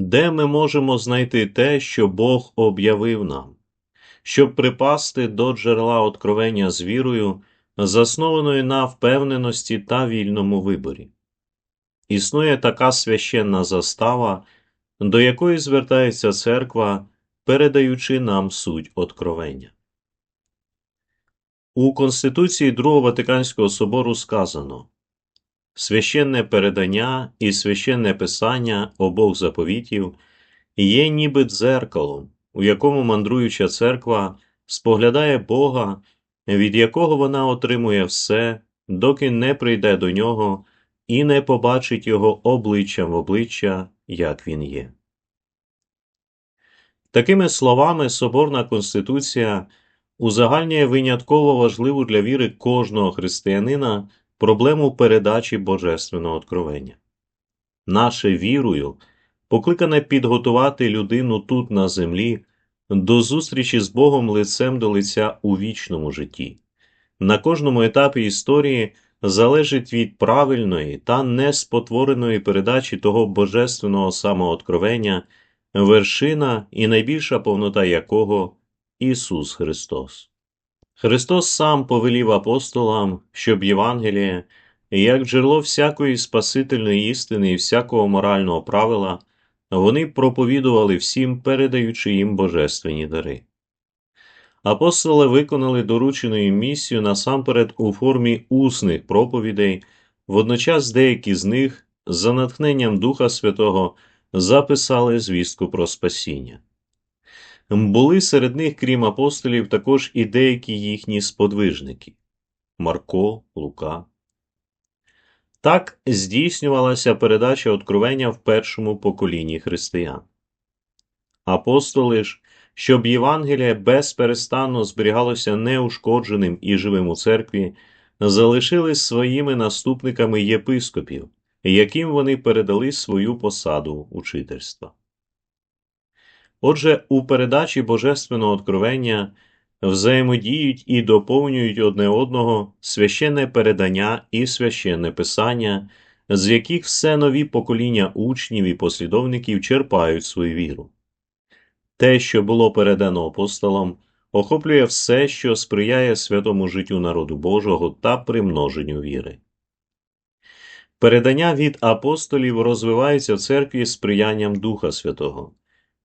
Де ми можемо знайти те, що Бог об'явив нам, щоб припасти до джерела откровення з вірою, заснованою на впевненості та вільному виборі? Існує така священна застава, до якої звертається церква, передаючи нам суть откровення. У Конституції Другого Ватиканського собору сказано Священне передання і священне писання обох заповітів є ніби дзеркалом, у якому мандруюча церква споглядає Бога, від якого вона отримує все, доки не прийде до нього і не побачить його обличчям в обличчя, як він є. Такими словами, Соборна Конституція узагальнює винятково важливу для віри кожного християнина проблему передачі Божественного откровення. Наше вірою покликане підготувати людину тут на землі до зустрічі з Богом лицем до лиця у вічному житті. На кожному етапі історії залежить від правильної та неспотвореної передачі того божественного самооткровення, вершина і найбільша повнота якого Ісус Христос. Христос сам повелів апостолам, щоб Євангеліє, як джерело всякої спасительної істини і всякого морального правила, вони проповідували всім, передаючи їм божественні дари. Апостоли виконали доручену їм місію насамперед у формі усних проповідей, водночас деякі з них, за натхненням Духа Святого, записали звістку про спасіння. Були серед них, крім апостолів, також і деякі їхні сподвижники Марко, Лука. Так здійснювалася передача откровення в першому поколінні християн. Апостоли ж, щоб Євангеліє безперестанно зберігалося неушкодженим і живим у церкві, залишились своїми наступниками єпископів, яким вони передали свою посаду учительства. Отже, у передачі Божественного откровення взаємодіють і доповнюють одне одного священне передання і священне писання, з яких все нові покоління учнів і послідовників черпають свою віру. Те, що було передано апостолам, охоплює все, що сприяє святому життю народу Божого та примноженню віри. Передання від апостолів розвивається в церкві сприянням Духа Святого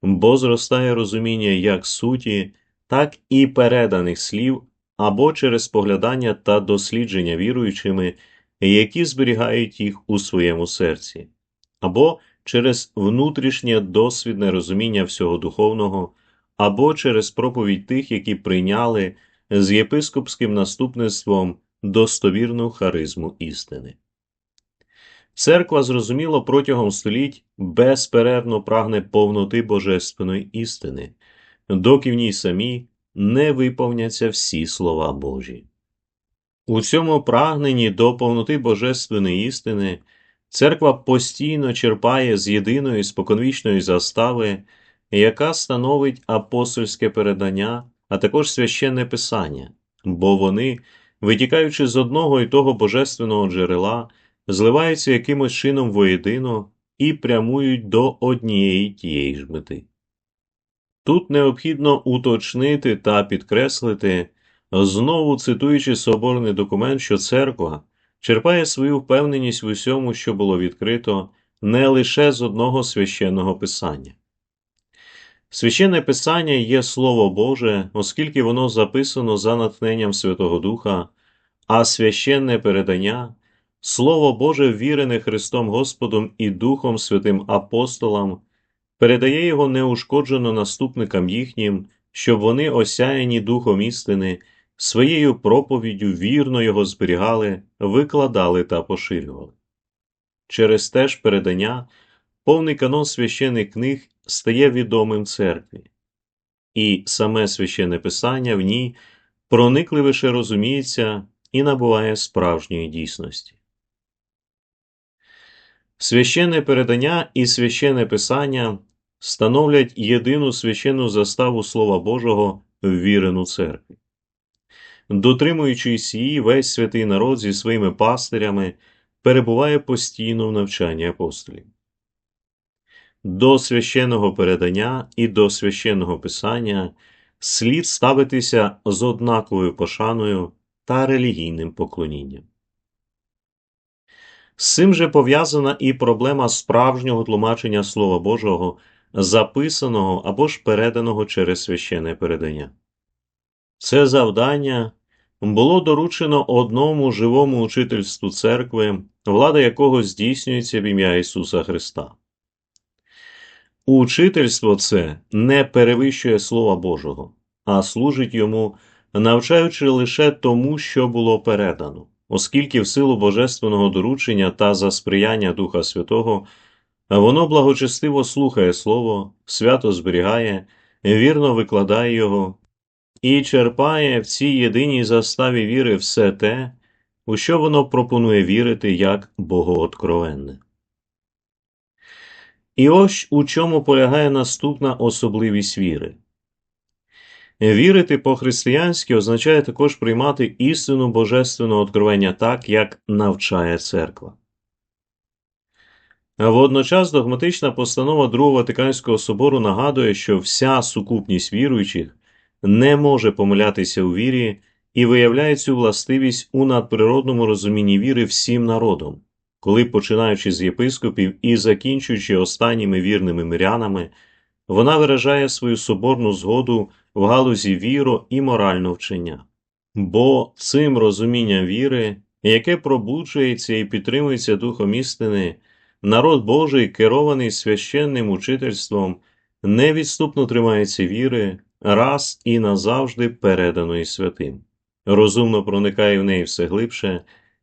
бо зростає розуміння як суті, так і переданих слів або через поглядання та дослідження віруючими, які зберігають їх у своєму серці, або через внутрішнє досвідне розуміння всього духовного, або через проповідь тих, які прийняли з єпископським наступництвом достовірну харизму істини. Церква, зрозуміло, протягом століть безперервно прагне повноти божественної істини, доки в ній самі не виповняться всі слова Божі. У цьому прагненні до повноти божественної істини церква постійно черпає з єдиної споконвічної застави, яка становить апостольське передання, а також священне писання, бо вони, витікаючи з одного і того божественного джерела, зливаються якимось чином воєдино і прямують до однієї тієї ж мети. Тут необхідно уточнити та підкреслити, знову цитуючи соборний документ, що церква черпає свою впевненість в усьому, що було відкрито, не лише з одного священного писання. Священне писання є Слово Боже, оскільки воно записано за натхненням Святого Духа, а священне передання Слово Боже, вірене Христом Господом і Духом Святим апостолам, передає його неушкоджено наступникам їхнім, щоб вони, осяяні Духом істини, своєю проповіддю вірно його зберігали, викладали та поширювали. Через те ж передання повний канон священих книг стає відомим церкві, і саме священне писання в ній проникливіше розуміється і набуває справжньої дійсності. Священне передання і священне писання становлять єдину священну заставу Слова Божого ввірену церкві. Дотримуючись її, весь святий народ зі своїми пастирями перебуває постійно в навчанні апостолів. до священного передання і до священного писання слід ставитися з однаковою пошаною та релігійним поклонінням. З цим же пов'язана і проблема справжнього тлумачення Слова Божого, записаного або ж переданого через священне передання. Це завдання було доручено одному живому учительству церкви, влада якого здійснюється в ім'я Ісуса Христа. Учительство це не перевищує Слова Божого, а служить йому, навчаючи лише тому, що було передано, оскільки в силу божественного доручення та за сприяння Духа Святого воно благочестиво слухає Слово, свято зберігає, вірно викладає його і черпає в цій єдиній заставі віри все те, у що воно пропонує вірити як богооткровенне. І ось у чому полягає наступна особливість віри. Вірити по-християнськи означає також приймати істину божественного откровення так, як навчає церква. Водночас догматична постанова Другого Ватиканського собору нагадує, що вся сукупність віруючих не може помилятися у вірі і виявляє цю властивість у надприродному розумінні віри всім народом, коли, починаючи з єпископів і закінчуючи останніми вірними мирянами, вона виражає свою соборну згоду в галузі віро і морального вчення. Бо цим розумінням віри, яке пробуджується і підтримується Духом істини, народ Божий, керований священним учительством, невідступно тримається віри, раз і назавжди переданої святим, розумно проникає в неї все глибше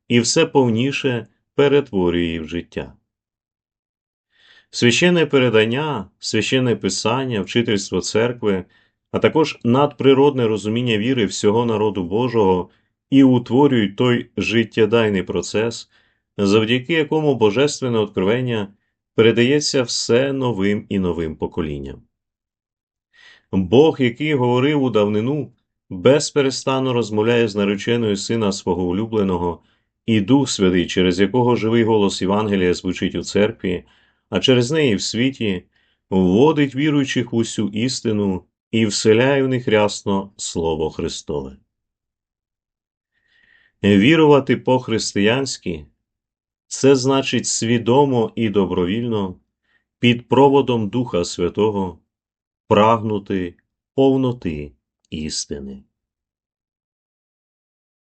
і все повніше перетворює її в життя. Священне передання, священне писання, вчительство церкви, а також надприродне розуміння віри всього народу Божого і утворюють той життєдайний процес, завдяки якому божественне откровення передається все новим і новим поколінням. Бог, який говорив у давнину, безперестанно розмовляє з нареченою сина свого улюбленого, і Дух Святий, через якого живий голос Євангелія звучить у церкві, а через неї в світі, вводить віруючих в усю істину і вселяє в них рясно Слово Христове. Вірувати по-християнськи це значить свідомо і добровільно під проводом Духа Святого прагнути повноти істини.